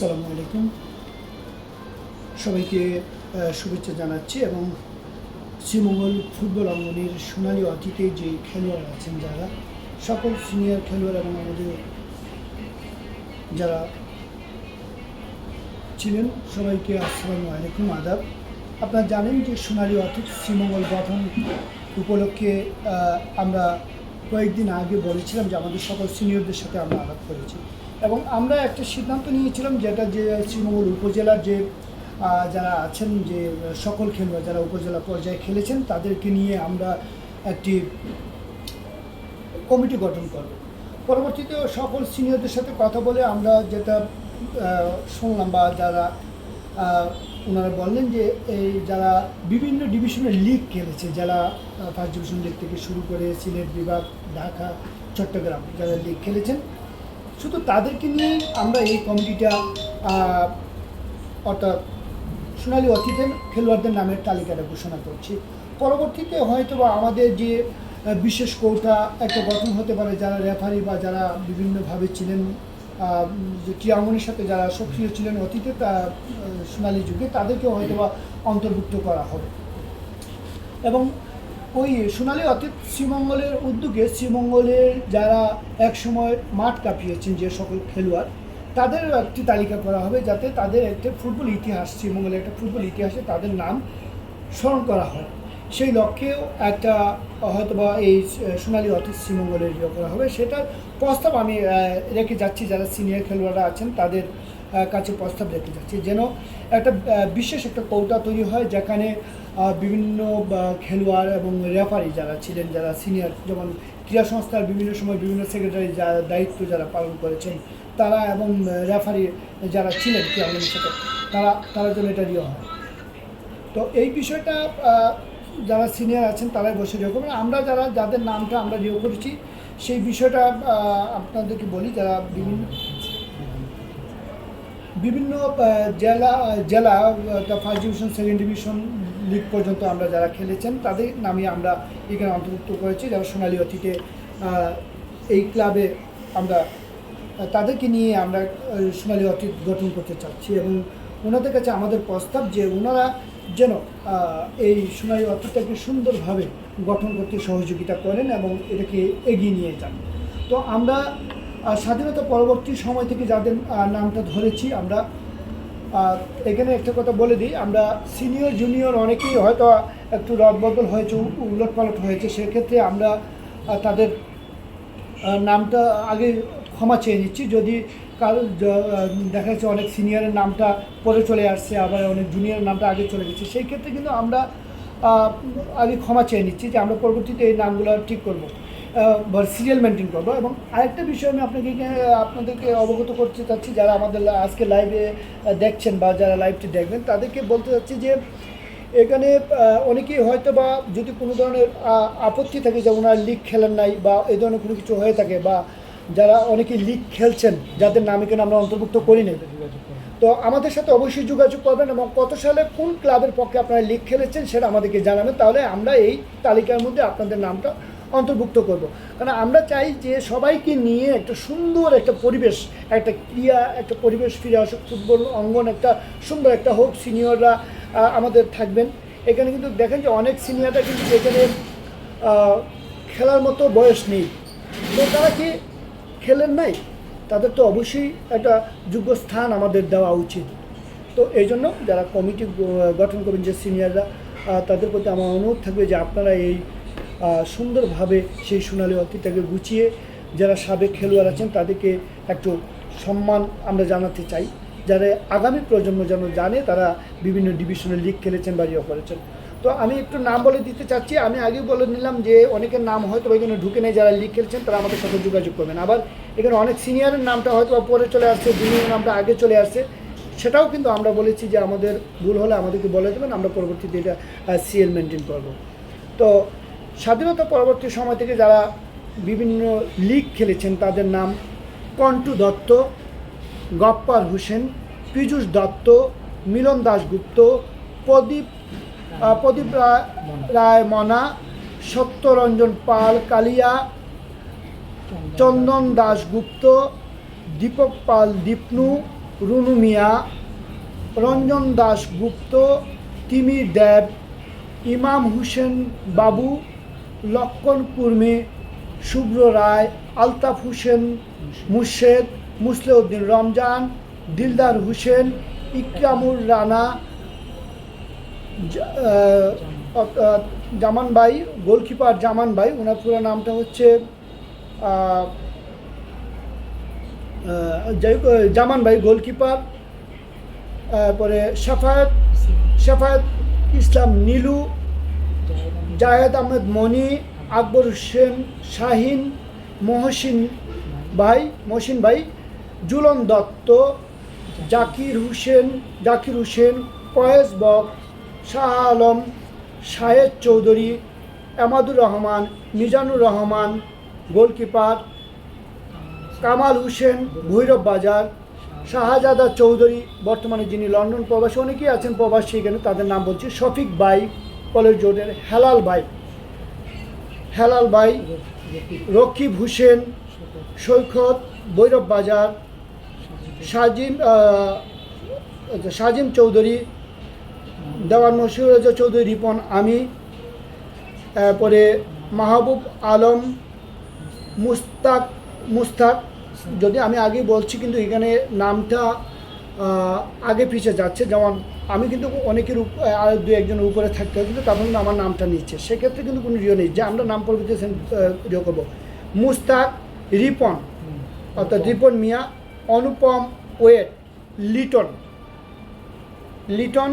আসসালামু আলাইকুম। সবাইকে শুভেচ্ছা জানাচ্ছি এবং শ্রীমঙ্গল ফুটবল অঙ্গনের সোনালী অতীতে যে খেলোয়াড় আছেন যারা, সকল সিনিয়র খেলোয়াড় এবং আমাদের যারা ছিলেন, সবাইকে আসসালামু আলাইকুম। আদাব, আপনারা জানেন যে সোনালী অতীত শ্রীমঙ্গল গঠন উপলক্ষে আমরা কয়েকদিন আগে বলেছিলাম যে আমাদের সকল সিনিয়রদের সাথে আমরা আলাপ করেছি। এবং আমরা একটা সিদ্ধান্ত নিয়েছিলাম যেটা যে শ্রীমঙ্গল উপজেলার যে যারা আছেন যে সকল খেলোয়াড়, যারা উপজেলা পর্যায়ে খেলেছেন, তাদেরকে নিয়ে আমরা একটি কমিটি গঠন করব। পরবর্তীতে সকল সিনিয়রদের সাথে কথা বলে আমরা যেটা শুনলাম বা যারা ওনারা বললেন যে এই যারা বিভিন্ন ডিভিশনের লিগ খেলেছে, যারা ফার্স্ট ডিভিশন লিগ থেকে শুরু করে সিলেট বিভাগ, ঢাকা, চট্টগ্রাম, যারা লিগ খেলেছেন শুধু তাদেরকে নিয়ে আমরা এই কমিটিটা অর্থাৎ সোনালী অতীতের খেলোয়াড়দের নামের তালিকাটা ঘোষণা করছি। পরবর্তীতে হয়তো বা আমাদের যে বিশেষ কৌটা, একটা গঠন হতে পারে যারা রেফারি বা যারা বিভিন্নভাবে ছিলেন যে ক্রীড়াঙ্গনের সাথে যারা সক্রিয় ছিলেন অতীতে সোনালী যুগে তাদেরকে হয়তো বা অন্তর্ভুক্ত করা হবে। এবং ওই সোনালী অতীত শ্রীমঙ্গলের উদ্যোগে শ্রীমঙ্গলের যারা একসময় মাঠ কাঁপিয়েছেন যে সকল খেলোয়াড়, তাদের একটি তালিকা করা হবে যাতে তাদের একটা ফুটবল ইতিহাস, শ্রীমঙ্গলের একটা ফুটবল ইতিহাসে তাদের নাম স্মরণ করা হয়। সেই লক্ষ্যেও একটা হয়তোবা এই সোনালী অতীত শ্রীমঙ্গলের ইয়ে করা হবে। সেটার প্রস্তাব আমি রেখে যাচ্ছি যারা সিনিয়র খেলোয়াড়রা আছেন, তাদের কাছে প্রস্তাব দেখতে যাচ্ছি। যেন একটা বিশেষ একটা কৌটা তৈরি হয় যেখানে বিভিন্ন খেলোয়াড় এবং রেফারি যারা ছিলেন, যারা সিনিয়র যেমন ক্রীড়া সংস্থার বিভিন্ন সময় বিভিন্ন সেক্রেটারি যারা দায়িত্ব যারা পালন করেছেন, তারা এবং রেফারি যারা ছিলেন ক্রীড়াঙ্গনের সাথে, তারা তারা যেন এটা ইয়ে হয়। তো এই বিষয়টা যারা সিনিয়র আছেন তারাই বসে করবেন আমরা যারা, যাদের নামটা আমরা রিও করেছি, সেই বিষয়টা আপনাদেরকে বলি, যারা বিভিন্ন বিভিন্ন জেলা জেলা first division second division league পর্যন্ত আমরা যারা খেলেছেন, তাদের নামে আমরা এখানে অন্তর্ভুক্ত করেছি। যারা সোনালী অতীতে এই ক্লাবে আমরা, তাদেরকে নিয়ে আমরা সোনালী অতীত গঠন করতে চাচ্ছি এবং ওনাদের কাছে আমাদের প্রস্তাব যে ওনারা যেন এই সোনালী অতীতটাকে সুন্দরভাবে গঠন করতে সহযোগিতা করেন এবং এটাকে এগিয়ে নিয়ে যান। তো আমরা স্বাধীনতা পরবর্তী সময় থেকে যাদের নামটা ধরেছি আমরা এখানে একটা কথা বলে দিই, আমরা সিনিয়র জুনিয়র অনেকেই হয়তো একটু রদবদল হয়েছে উলট পালট হয়েছে, সেক্ষেত্রে আমরা তাদের নামটা আগে ক্ষমা চেয়ে নিচ্ছি। যদি কারও দেখা যাচ্ছে অনেক সিনিয়রের নামটা পরে চলে আসছে, আবার অনেক জুনিয়রের নামটা আগে চলে গেছে, সেই ক্ষেত্রে কিন্তু আমরা আগে ক্ষমা চেয়ে নিচ্ছি যে আমরা পরবর্তীতে এই নামগুলো ঠিক করব। সিরিয়াল মেনটেন করব। এবং আরেকটা বিষয় আমি আপনাকে আপনাদেরকে অবগত করতে চাচ্ছি, যারা আমাদের আজকে লাইভে দেখছেন বা যারা লাইভটি দেখবেন, তাদেরকে বলতে চাচ্ছি যে, এখানে অনেকেই হয়তো বা যদি কোনো ধরনের আপত্তি থাকে, যে ওনারা লিগ খেলেন নাই বা এই ধরনের কোনো কিছু হয়ে থাকে, বা যারা অনেকেই লিগ খেলছেন, যাদের নাম এখানে আমরা অন্তর্ভুক্ত করি নাই। তো আমাদের সাথে অবশ্যই যোগাযোগ করবেন এবং কত সালে কোন ক্লাবের পক্ষে আপনারা লিগ খেলেছেন সেটা আমাদেরকে জানাবেন। তাহলে আমরা এই তালিকার মধ্যে আপনাদের নামটা অন্তর্ভুক্ত করব। কারণ আমরা চাই যে সবাইকে নিয়ে একটা সুন্দর একটা পরিবেশ, একটা ক্রিয়া, একটা পরিবেশ ফিরে আসুক, ফুটবল অঙ্গন একটা সুন্দর একটা হোক, সিনিয়ররা আমাদের থাকবেন। এখানে কিন্তু দেখেন যে অনেক সিনিয়ররা কিন্তু এখানে খেলার মতো বয়স নেই। তো তারা কি খেলেন নাই? তাদের তো অবশ্যই একটা যোগ্য স্থান আমাদের দেওয়া উচিত। তো এই জন্য যারা কমিটি গঠন করবেন যে সিনিয়ররা তাদের প্রতি আমার অনুরোধ থাকবে যে আপনারা এই সুন্দরভাবে সেই সোনালী অতীতটাকে গুছিয়ে যারা সাবেক খেলোয়াড় আছেন তাদেরকে একটু সম্মান আমরা জানাতে চাই। যারা আগামী প্রজন্ম যেন জানে তারা বিভিন্ন ডিভিশনে লিগ খেলেছেন বা ইয়ে করেছেন। তো আমি একটু নাম বলে দিতে চাচ্ছি, আমি আগেই বলে নিলাম যে অনেকের নাম হয়তো এখানে ঢুকে নেই, যারা লিগ খেলছেন তারা আমাদের সাথে যোগাযোগ করবেন। আবার এখানে অনেক সিনিয়রের নামটা হয়তো পরে চলে আসছে জুনিয়র নামটা আগে চলে আসছে, সেটাও কিন্তু আমরা বলেছি যে আমাদের ভুল হলে আমাদেরকে বলে দেবেন, আমরা পরবর্তীতে এটা সিএল মেনটেন করব। তো স্বাধীনতা পরবর্তী সময় থেকে যারা বিভিন্ন লিগ খেলেছেন, তাদের নাম কন্টু দত্ত, গপ্পার হোসেন, পীযূষ দত্ত, মিলন দাশগুপ্ত, প্রদীপ প্রদীপ রায় মনা, সত্যরঞ্জন পাল কালিয়া, চন্দন দাশগুপ্ত, দীপক পাল দীপনু, রুনু মিয়া, রঞ্জন দাস গুপ্ত তিমির দেব, ইমাম হোসেন বাবু লক্ষণ কুর্মি শুভ্র রায়, আলতাফ হোসেন, মুর্শেদ, মুসলেউদ্দিন রমজান, দিলদার হোসেন, ইকরামুর রানা জামান ভাই, গোলকিপার জামান ভাই, ওনার পুরো নামটা হচ্ছে জামান ভাই গোলকিপার পরে সাফায়াত সাফায়াত ইসলাম নীলু জাহেদ আহমেদ মনি, আকবর হোসেন শাহিন, মহসিন ভাই মহসিন ভাই, জুলন দত্ত, জাকির হোসেন জাকির হোসেন কয়েস বক, শাহ আলম, শাহেদ চৌধুরী এমাদুর রহমান, মিজানুর রহমান, গোলকিপার, কামাল হোসেন, ভৈরব বাজার, শাহজাদা চৌধুরী, বর্তমানে যিনি লন্ডন প্রবাসী, অনেকেই আছেন প্রবাসী এখানে, তাদের নাম বলছি শফিক ভাই। কলেজ রোডের হেলাল ভাই। হেলাল ভাই রকিব হোসেন সৈকত ভৈরব বাজার সাজিম আচ্ছা, সাজিম চৌধুরী দেওয়ান মশিউর চৌধুরী রিপন আমি তারপরে মাহবুব আলম মুস্তাক মুস্তাক যদি আমি আগে বলছি কিন্তু এখানে নামটা আগে পিছিয়ে যাচ্ছে। যেমন আমি কিন্তু অনেকের আর দু একজনের উপরে থাকতে হয়, কিন্তু তখন কিন্তু আমার নামটা নিচ্ছে। সেক্ষেত্রে কিন্তু কোনো রিও নেই। যে আমরা নাম পরিবর্তে রিও করব। মুস্তাক, রিপন, অর্থাৎ রিপন মিয়া, অনুপম ওয়েট, লিটন। লিটন,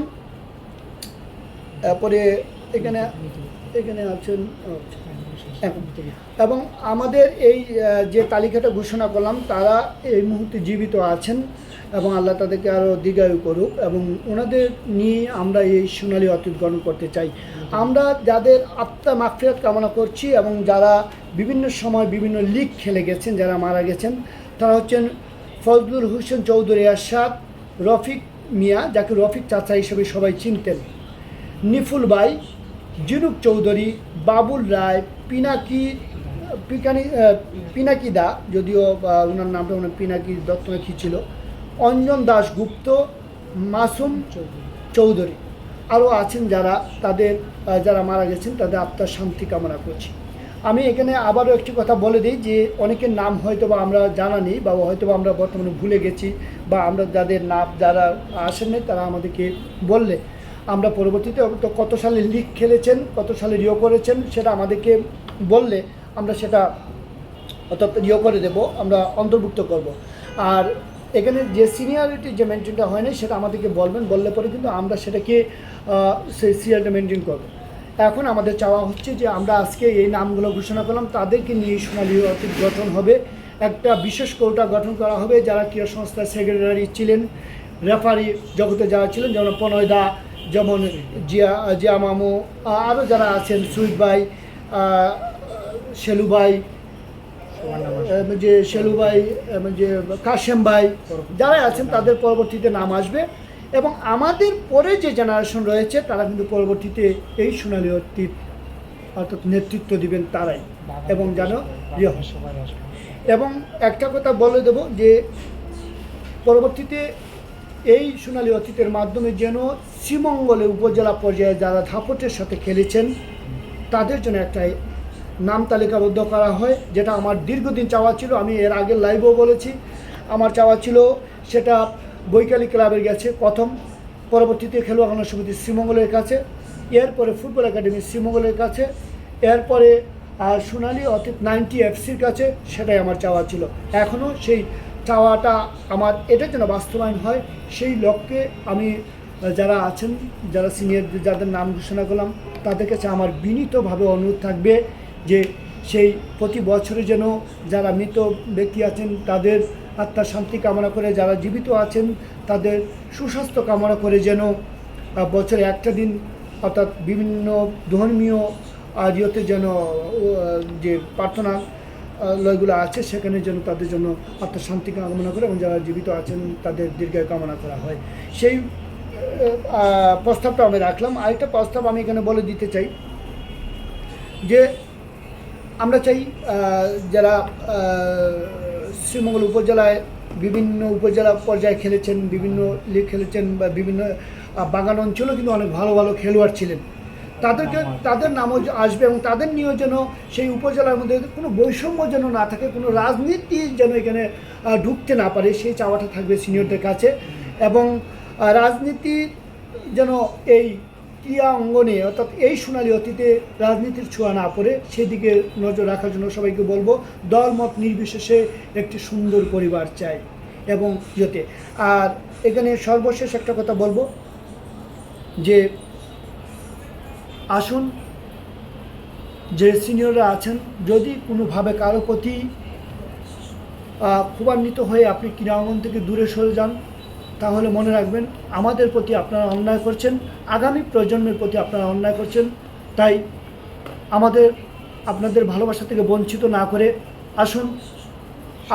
তারপরে এখানে এখানে আছেন আচ্ছা। এবং আমাদের এই যে তালিকাটা ঘোষণা করলাম, তারা এই মুহূর্তে জীবিত আছেন এবং আল্লাহ তাদেরকে আরও দীর্ঘায়ু করুক এবং ওনাদের নিয়ে আমরা এই সোনালী অতীত গ্রহণ করতে চাই। আমরা যাদের আত্মা মাফিয়াত কামনা করছি এবং যারা বিভিন্ন সময় বিভিন্ন লিগ খেলে গেছেন, যারা মারা গেছেন, তারা হচ্ছেন ফজলুল হোসেন চৌধুরী আরশাদ, রফিক মিয়া, যাকে রফিক চাচা হিসেবে সবাই চিনতেন, নিফুল বাই জিনুক চৌধুরী, বাবুল রায় পিনাকি, পিকানি পিনাকি দা, যদিও ওনার নামটা ওনার পিনাকি দত্ত কি ছিল? অঞ্জন দাস গুপ্ত মাসুম চৌধুরী। আরও আছেন যারা, তাদের যারা মারা গেছেন, তাদের আত্মার শান্তি কামনা করছি। আমি এখানে আবারও একটি কথা বলে দিই যে, অনেকের নাম হয়তো বা আমরা জানা নেই, বা হয়তো বা আমরা বর্তমানে ভুলে গেছি, বা আমরা যাদের নাম যারা আসেন তারা আমাদেরকে বললে। আমরা পরবর্তীতে তো কত সালে লিগ খেলেছেন, কত সালে রিও করেছেন সেটা আমাদেরকে বললে আমরা সেটা অর্থাৎ রিও করে দেব, আমরা অন্তর্ভুক্ত করব। আর এখানে যে সিনিয়রিটি যে মেনটেনটা হয় না সেটা আমাদেরকে বলবেন, বললে পরে কিন্তু আমরা সেটাকে সেই সিরিয়ালটা মেনটেন করব। এখন আমাদের চাওয়া হচ্ছে যে আমরা আজকে এই নামগুলো ঘোষণা করলাম, তাদেরকে নিয়ে সোনালী অতীত গঠন হবে। একটা বিশেষ কোটা গঠন করা হবে, যারা ক্রীড়া সংস্থার সেক্রেটারি ছিলেন রেফারি জগতে যারা ছিলেন, যেমন প্রণয় দা যেমন জিয়া জিয়া মামু আরও যারা আছেন সুইট ভাই আহ, শেলু ভাই যে শেলু ভাই যে কাশেম ভাই যারা আছেন তাদের পরবর্তীতে নাম আসবে। এবং আমাদের পরে যে জেনারেশন রয়েছে তারা কিন্তু পরবর্তীতে এই সোনালী অতীত অর্থাৎ নেতৃত্ব দিবেন তারাই। এবং যেন ইয়ে এবং একটা কথা বলে দেব যে পরবর্তীতে এই সোনালী অতীতের মাধ্যমে যেন শ্রীমঙ্গলে উপজেলা পর্যায়ে যারা ধাপটের সাথে খেলেছেন, তাদের জন্য একটা নাম তালিকাবদ্ধ করা হয়, যেটা আমার দীর্ঘদিন চাওয়া ছিল, আমি এর আগে লাইভও বলেছি। আমার চাওয়া ছিল সেটা বৈকালী ক্লাবের গেছে, প্রথম পরবর্তীতে খেলোয়াড় সমিতি শ্রীমঙ্গলের কাছে, এরপরে ফুটবল একাডেমি শ্রীমঙ্গলের কাছে, এরপরে আর সোনালি অতীত নাইনটি এফসির কাছে, সেটাই আমার চাওয়া ছিল। এখনও সেই চাওয়াটা আমার, এটার জন্য বাস্তবায়ন হয়, সেই লক্ষ্যে আমি যারা আছেন, যারা সিনিয়র যাদের নাম ঘোষণা করলাম, তাদের কাছে আমার বিনীতভাবে অনুরোধ থাকবে যে সেই প্রতি বছরে যেন যারা মৃত ব্যক্তি আছেন, তাদের আত্মার শান্তি কামনা করে, যারা জীবিত আছেন, তাদের সুস্বাস্থ্য কামনা করে যেন বছরে একটা দিন অর্থাৎ বিভিন্ন ধর্মীয় ইয়েতে যেন যে প্রার্থনা লয়গুলো আছে, সেখানে যেন তাদের জন্য আত্মশান্তি কামনা করে এবং যারা জীবিত আছেন, তাদের দীর্ঘায়ু কামনা করা হয়। সেই প্রস্তাবটা আমি রাখলাম। আরেকটা প্রস্তাব আমি এখানে বলে দিতে চাই যে আমরা চাই যারা শ্রীমঙ্গল উপজেলায় বিভিন্ন উপজেলা পর্যায়ে খেলেছেন বিভিন্ন লিগ খেলেছেন বা বিভিন্ন বাগান অঞ্চলেও কিন্তু অনেক ভালো ভালো খেলোয়াড় ছিলেন। তাদেরকে তাদের নামও আসবে এবং তাদের নিয়েও যেন সেই উপজেলার মধ্যে কোনো বৈষম্য যেন না থাকে কোনো রাজনীতি যেন এখানে ঢুকতে না পারে সেই চাওয়াটা থাকবে সিনিয়রদের কাছে। এবং আহ, রাজনীতি যেন এই ক্রিয়া অঙ্গনে অর্থাৎ এই সোনালী অতীতে রাজনীতির ছোঁয়া না পড়ে সেদিকে নজর রাখার জন্য সবাইকে বলব দলমত নির্বিশেষে একটি সুন্দর পরিবার চাই এবং ইয়েতে। আর এখানে সর্বশেষ একটা কথা বলব যে আসুন যে সিনিয়ররা আছেন যদি কোনোভাবে কারও প্রতি ক্ষুবান্বিত হয়ে আপনি ক্রীড়াঙ্গন থেকে দূরে সরে যান তাহলে মনে রাখবেন, আমাদের প্রতি আপনারা অন্যায় করছেন, আগামী প্রজন্মের প্রতি আপনারা অন্যায় করছেন, তাই আমাদের, আপনাদের ভালোবাসা থেকে বঞ্চিত না করে আসুন,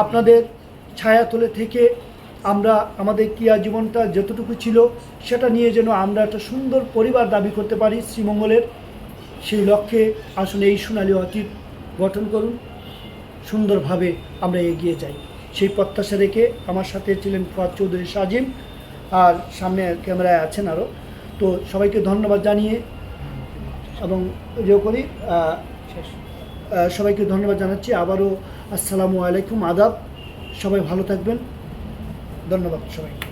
আপনাদের ছায়াতলে থেকে আমরা আমাদের ক্রিয়া জীবনটা যতটুকু ছিল, সেটা নিয়ে যেন আমরা একটা সুন্দর পরিবার দাবি করতে পারি শ্রীমঙ্গলের। সেই লক্ষ্যে আসলে এই সোনালী অতীত গঠন করুন, সুন্দরভাবে আমরা এগিয়ে যাই। সেই প্রত্যাশা রেখে আমার সাথে ছিলেন ফুয়াদ চৌধুরী সাজিম আর সামনে ক্যামেরায় আছেন আরও। তো সবাইকে ধন্যবাদ জানিয়ে এবং ইয়ে করি সবাইকে ধন্যবাদ জানাচ্ছি। আবারও আসসালামু আলাইকুম, আদাব। সবাই ভালো থাকবেন। ধন্যবাদ সবাইকে।